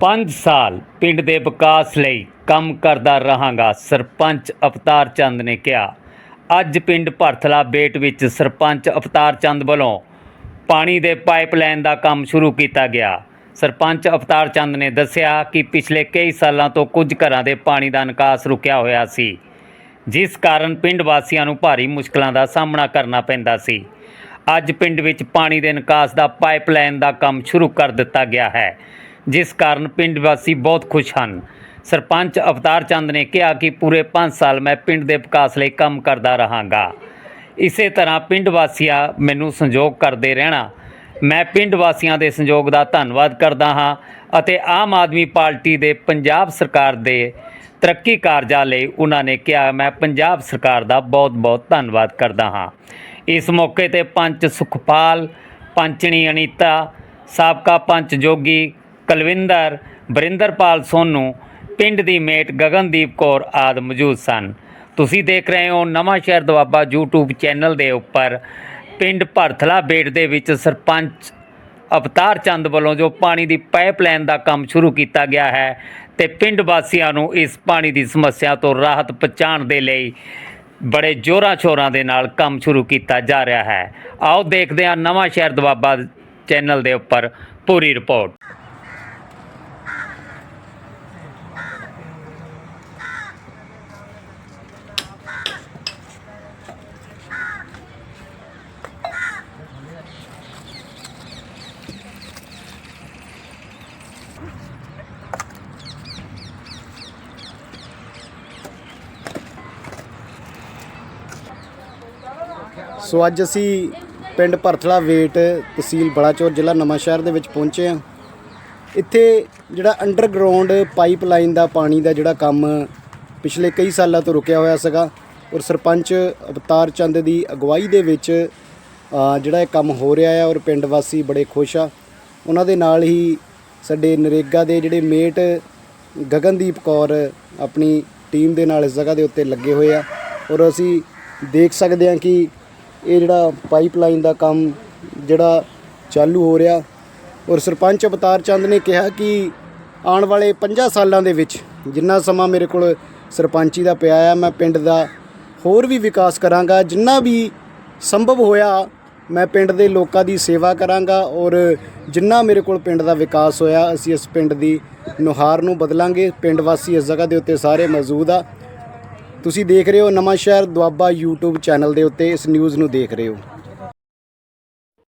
5 ਸਾਲ ਪਿੰਡ ਦੇ ਵਿਕਾਸ ਲਈ ਕੰਮ ਕਰਦਾ ਰਹਾਂਗਾ, ਸਰਪੰਚ ਅਵਤਾਰ ਚੰਦ ਨੇ ਕਿਹਾ। ਅੱਜ ਪਿੰਡ ਭਰਥਲਾ ਬੇਟ ਵਿੱਚ ਸਰਪੰਚ ਅਵਤਾਰ ਚੰਦ ਵੱਲੋਂ ਪਾਣੀ ਦੇ ਪਾਈਪਲਾਈਨ ਦਾ ਕੰਮ ਸ਼ੁਰੂ ਕੀਤਾ ਗਿਆ। ਸਰਪੰਚ ਅਵਤਾਰ ਚੰਦ ਨੇ ਦੱਸਿਆ ਕਿ ਪਿਛਲੇ ਕਈ ਸਾਲਾਂ ਤੋਂ ਕੁਝ ਘਰਾਂ ਦੇ ਪਾਣੀ ਦਾ ਨਿਕਾਸ ਰੁਕਿਆ ਹੋਇਆ ਸੀ, ਜਿਸ ਕਾਰਨ ਪਿੰਡ ਵਾਸੀਆਂ ਨੂੰ ਭਾਰੀ ਮੁਸ਼ਕਲਾਂ ਦਾ ਸਾਹਮਣਾ ਕਰਨਾ ਪੈਂਦਾ ਸੀ। ਅੱਜ ਪਿੰਡ ਵਿੱਚ ਪਾਣੀ ਦੇ ਨਿਕਾਸ ਦਾ ਪਾਈਪਲਾਈਨ ਦਾ ਕੰਮ ਸ਼ੁਰੂ ਕਰ ਦਿੱਤਾ ਗਿਆ ਹੈ। ਜਿਸ ਕਾਰਨ ਪਿੰਡ ਵਾਸੀ ਬਹੁਤ ਖੁਸ਼ ਹਨ। ਸਰਪੰਚ ਅਵਤਾਰ ਚੰਦ ਨੇ ਕਿਹਾ ਕਿ ਪੂਰੇ 5 ਸਾਲ ਮੈਂ ਪਿੰਡ ਦੇ ਵਿਕਾਸ ਲਈ ਕੰਮ ਕਰਦਾ ਰਹਾਂਗਾ। ਇਸੇ ਤਰ੍ਹਾਂ ਪਿੰਡ ਵਾਸੀਆਂ ਮੈਨੂੰ ਸੰਯੋਗ ਕਰਦੇ ਰਹਿਣਾ। ਮੈਂ ਪਿੰਡ ਵਾਸੀਆਂ ਦੇ ਸੰਯੋਗ ਦਾ ਧੰਨਵਾਦ ਕਰਦਾ ਹਾਂ ਅਤੇ ਆਮ ਆਦਮੀ ਪਾਰਟੀ ਦੇ ਪੰਜਾਬ ਸਰਕਾਰ ਦੇ ਤਰੱਕੀ ਕਾਰਜਾਂ ਲਈ ਉਹਨਾਂ ਨੇ ਕਿਹਾ, ਮੈਂ ਪੰਜਾਬ ਸਰਕਾਰ ਦਾ ਬਹੁਤ-ਬਹੁਤ ਧੰਨਵਾਦ ਕਰਦਾ ਹਾਂ। ਇਸ ਮੌਕੇ ਤੇ ਪੰਚ ਸੁਖਪਾਲ ਪੰਚਣੀ ਅਨੀਤਾ ਸਾਬਕਾ ਪੰਚ ਜੋਗੀ ਕੁਲਵਿੰਦਰ ਬਰਿੰਦਰਪਾਲ ਸੋਨੂ, ਪਿੰਡ ਦੀ ਮੇਟ ਗਗਨਦੀਪ ਕੌਰ ਆਦਿ ਮੌਜੂਦ ਸਨ। ਤੁਸੀਂ ਦੇਖ ਰਹੇ ਹੋ ਨਵਾਂ ਸ਼ਹਿਰ ਦੁਆਬਾ YouTube ਚੈਨਲ ਦੇ ਉੱਪਰ। ਪਿੰਡ ਭਰਥਲਾ ਬੇਟ ਦੇ ਵਿੱਚ ਸਰਪੰਚ ਅਵਤਾਰ ਚੰਦ ਵੱਲੋਂ ਜੋ ਪਾਣੀ ਦੀ ਪਾਈਪਲਾਈਨ ਦਾ ਕੰਮ ਸ਼ੁਰੂ ਕੀਤਾ ਗਿਆ ਹੈ ਤੇ ਪਿੰਡ ਵਾਸੀਆਂ ਨੂੰ ਇਸ ਪਾਣੀ ਦੀ ਸਮੱਸਿਆ ਤੋਂ ਰਾਹਤ ਪਹੁੰਚਾਉਣ ਦੇ ਲਈ ਬੜੇ ਜੋਰਾਂ ਸ਼ੋਰਾਂ ਦੇ ਨਾਲ ਕੰਮ ਸ਼ੁਰੂ ਕੀਤਾ ਜਾ ਰਿਹਾ ਹੈ। ਆਓ ਦੇਖਦੇ ਹਾਂ ਨਵਾਂ ਸ਼ਹਿਰ ਦੁਆਬਾ ਚੈਨਲ ਦੇ ਉੱਪਰ ਪੂਰੀ ਰਿਪੋਰਟ। ਸੋ ਅੱਜ ਅਸੀਂ ਪਿੰਡ ਭਰਥਲਾ ਵੇਟ ਤਹਿਸੀਲ ਬਲਾਚੌਰ ਜ਼ਿਲ੍ਹਾ ਨਵਾਂਸ਼ਹਿਰ ਦੇ ਵਿੱਚ ਪਹੁੰਚੇ ਹਾਂ। ਇੱਥੇ ਜਿਹੜਾ ਅੰਡਰਗਰਾਉਂਡ ਪਾਈਪਲਾਈਨ ਦਾ ਪਾਣੀ ਦਾ ਜਿਹੜਾ ਕੰਮ ਪਿਛਲੇ ਕਈ ਸਾਲਾਂ ਤੋਂ ਰੁਕਿਆ ਹੋਇਆ ਸੀਗਾ ਔਰ ਸਰਪੰਚ ਅਵਤਾਰ ਚੰਦ ਦੀ ਅਗਵਾਈ ਦੇ ਵਿੱਚ ਜਿਹੜਾ ਇਹ ਕੰਮ ਹੋ ਰਿਹਾ ਹੈ ਔਰ ਪਿੰਡ ਵਾਸੀ ਬੜੇ ਖੁਸ਼ ਆ। ਉਹਨਾਂ ਦੇ ਨਾਲ ਹੀ ਸਾਡੇ ਨਰੇਗਾ ਦੇ ਜਿਹੜੇ ਮੇਟ ਗਗਨਦੀਪ ਕੌਰ ਆਪਣੀ ਟੀਮ ਦੇ ਨਾਲ ਇਸ ਜਗ੍ਹਾ ਦੇ ਉੱਤੇ ਲੱਗੇ ਹੋਏ ਆ ਔਰ ਅਸੀਂ ਦੇਖ ਸਕਦੇ ਹਾਂ ਕਿ ਇਹ ਜਿਹੜਾ ਪਾਈਪਲਾਈਨ ਦਾ ਕੰਮ ਜਿਹੜਾ ਚਾਲੂ ਹੋ ਰਿਹਾ ਔਰ ਸਰਪੰਚ ਅਵਤਾਰ ਚੰਦ ਨੇ ਕਿਹਾ ਕਿ ਆਉਣ ਵਾਲੇ 50 ਸਾਲਾਂ ਦੇ ਵਿੱਚ ਜਿੰਨਾ ਸਮਾਂ ਮੇਰੇ ਕੋਲ ਸਰਪੰਚੀ ਦਾ ਪਿਆ ਆ, ਮੈਂ ਪਿੰਡ ਦਾ ਹੋਰ ਵੀ ਵਿਕਾਸ ਕਰਾਂਗਾ, ਜਿੰਨਾ ਵੀ ਸੰਭਵ ਹੋਇਆ, ਮੈਂ ਪਿੰਡ ਦੇ ਲੋਕਾਂ ਦੀ ਸੇਵਾ ਕਰਾਂਗਾ ਔਰ ਜਿੰਨਾ ਮੇਰੇ ਕੋਲ ਪਿੰਡ ਦਾ ਵਿਕਾਸ ਹੋਇਆ, ਅਸੀਂ ਇਸ ਪਿੰਡ ਦੀ ਨੁਹਾਰ ਨੂੰ ਬਦਲਾਂਗੇ। ਪਿੰਡ ਵਾਸੀ ਇਸ ਜਗ੍ਹਾ ਦੇ ਉੱਤੇ ਸਾਰੇ ਮੌਜੂਦ ਆ। ਤੁਸੀਂ ਦੇਖ ਰਹੇ ਹੋ ਨਵਾਂ ਸ਼ਹਿਰ ਦੁਆਬਾ YouTube ਚੈਨਲ ਦੇ ਉੱਤੇ ਇਸ ਨਿਊਜ਼ ਨੂੰ ਦੇਖ ਰਹੇ ਹੋ।